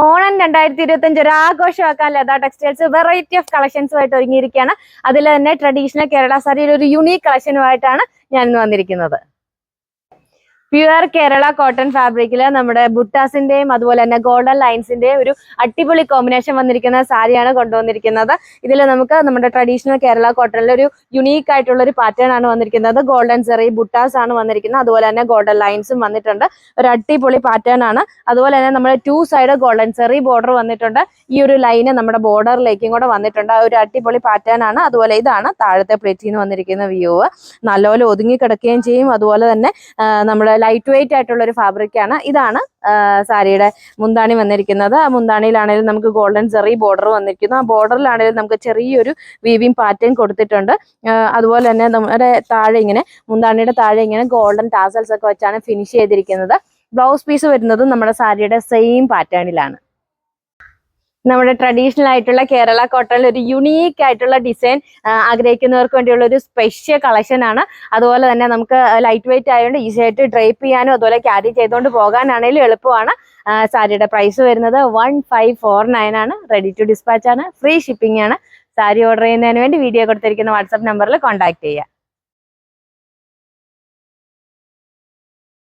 ഓണം രണ്ടായിരത്തി ഇരുപത്തി അഞ്ച് ഒരു ആഘോഷമാക്കാൻ ലത ടെക്സ്റ്റൈൽസ് വെറൈറ്റി ഓഫ് കളക്ഷൻസുമായിട്ട് ഒരുങ്ങിയിരിക്കുകയാണ്. അതിൽ തന്നെ ട്രഡീഷണൽ കേരള സാരിയിൽ ഒരു യുണീക് കളക്ഷനുമായിട്ടാണ് ഞാൻ ഇന്ന് വന്നിരിക്കുന്നത്. പ്യുവർ കേരള കോട്ടൺ ഫാബ്രിക്കിൽ നമ്മുടെ ബുട്ടാസിന്റെയും അതുപോലെ തന്നെ ഗോൾഡൻ ലൈൻസിന്റെയും ഒരു അടിപൊളി കോമ്പിനേഷൻ വന്നിരിക്കുന്ന സാരിയാണ് കൊണ്ടുവന്നിരിക്കുന്നത്. ഇതിൽ നമുക്ക് നമ്മുടെ ട്രഡീഷണൽ കേരള കോട്ടണിലെ ഒരു യുണീക്ക് ആയിട്ടുള്ള ഒരു പാറ്റേൺ ആണ് വന്നിരിക്കുന്നത്. ഗോൾഡൻ സെറി ബുട്ടാസ് ആണ് വന്നിരിക്കുന്നത്. അതുപോലെ തന്നെ ഗോൾഡൻ ലൈൻസും വന്നിട്ടുണ്ട്. ഒരു അടിപൊളി പാറ്റേൺ ആണ്. അതുപോലെ തന്നെ നമ്മുടെ ടു സൈഡ് ഗോൾഡൻ സെറി ബോർഡർ വന്നിട്ടുണ്ട്. ഈ ഒരു ലൈന് നമ്മുടെ ബോർഡറിലേക്കും കൂടെ വന്നിട്ടുണ്ട്. ഒരു അടിപൊളി പാറ്റേൺ ആണ്. അതുപോലെ ഇതാണ് താഴത്തെ പ്ലേറ്റിൽ നിന്ന് വന്നിരിക്കുന്ന വ്യൂ നല്ലപോലെ ഒതുങ്ങി കിടക്കുകയും ചെയ്യും. അതുപോലെ തന്നെ നമ്മുടെ ലൈറ്റ് വെയിറ്റ് ആയിട്ടുള്ള ഒരു ഫാബ്രിക് ആണ്. ഇതാണ് സാരിയുടെ മുന്താണി വന്നിരിക്കുന്നത്. ആ മുന്താണിയിലാണെങ്കിലും നമുക്ക് ഗോൾഡൻ ചെറിയ ബോർഡർ വന്നിരിക്കുന്നു. ആ ബോർഡറിലാണെങ്കിലും നമുക്ക് ചെറിയൊരു വീവിങ് പാറ്റേൺ കൊടുത്തിട്ടുണ്ട്. അതുപോലെ തന്നെ നമ്മുടെ താഴെ ഇങ്ങനെ മുന്താണിയുടെ താഴെ ഇങ്ങനെ ഗോൾഡൻ ടാസൽസ് ഒക്കെ വെച്ചാണ് ഫിനിഷ് ചെയ്തിരിക്കുന്നത്. ബ്ലൗസ് പീസ് വരുന്നതും നമ്മുടെ സാരിയുടെ സെയിം പാറ്റേണിലാണ് നമ്മുടെ ട്രഡീഷണൽ ആയിട്ടുള്ള കേരള കോട്ടണിൽ ഒരു യുണീക്ക് ആയിട്ടുള്ള ഡിസൈൻ ആഗ്രഹിക്കുന്നവർക്ക് വേണ്ടിയുള്ള ഒരു സ്പെഷ്യൽ കളക്ഷൻ ആണ്. അതുപോലെ തന്നെ നമുക്ക് ലൈറ്റ് വെയിറ്റ് ആയതുകൊണ്ട് ഈസി ആയിട്ട് ഡ്രൈപ്പ് ചെയ്യാനും അതുപോലെ ക്യാരി ചെയ്തുകൊണ്ട് പോകാനാണെങ്കിലും എളുപ്പമാണ്. സാരിയുടെ പ്രൈസ് വരുന്നത് വൺ ഫൈവ് ഫോർ നയൻ ആണ്. റെഡി ടു ഡിസ്പാച്ച് ആണ്. ഫ്രീ ഷിപ്പിംഗ് ആണ്. സാരി ഓർഡർ ചെയ്യുന്നതിന് വേണ്ടി വീഡിയോ കൊടുത്തിരിക്കുന്ന വാട്സാപ്പ് നമ്പറിൽ കോൺടാക്ട് ചെയ്യുക.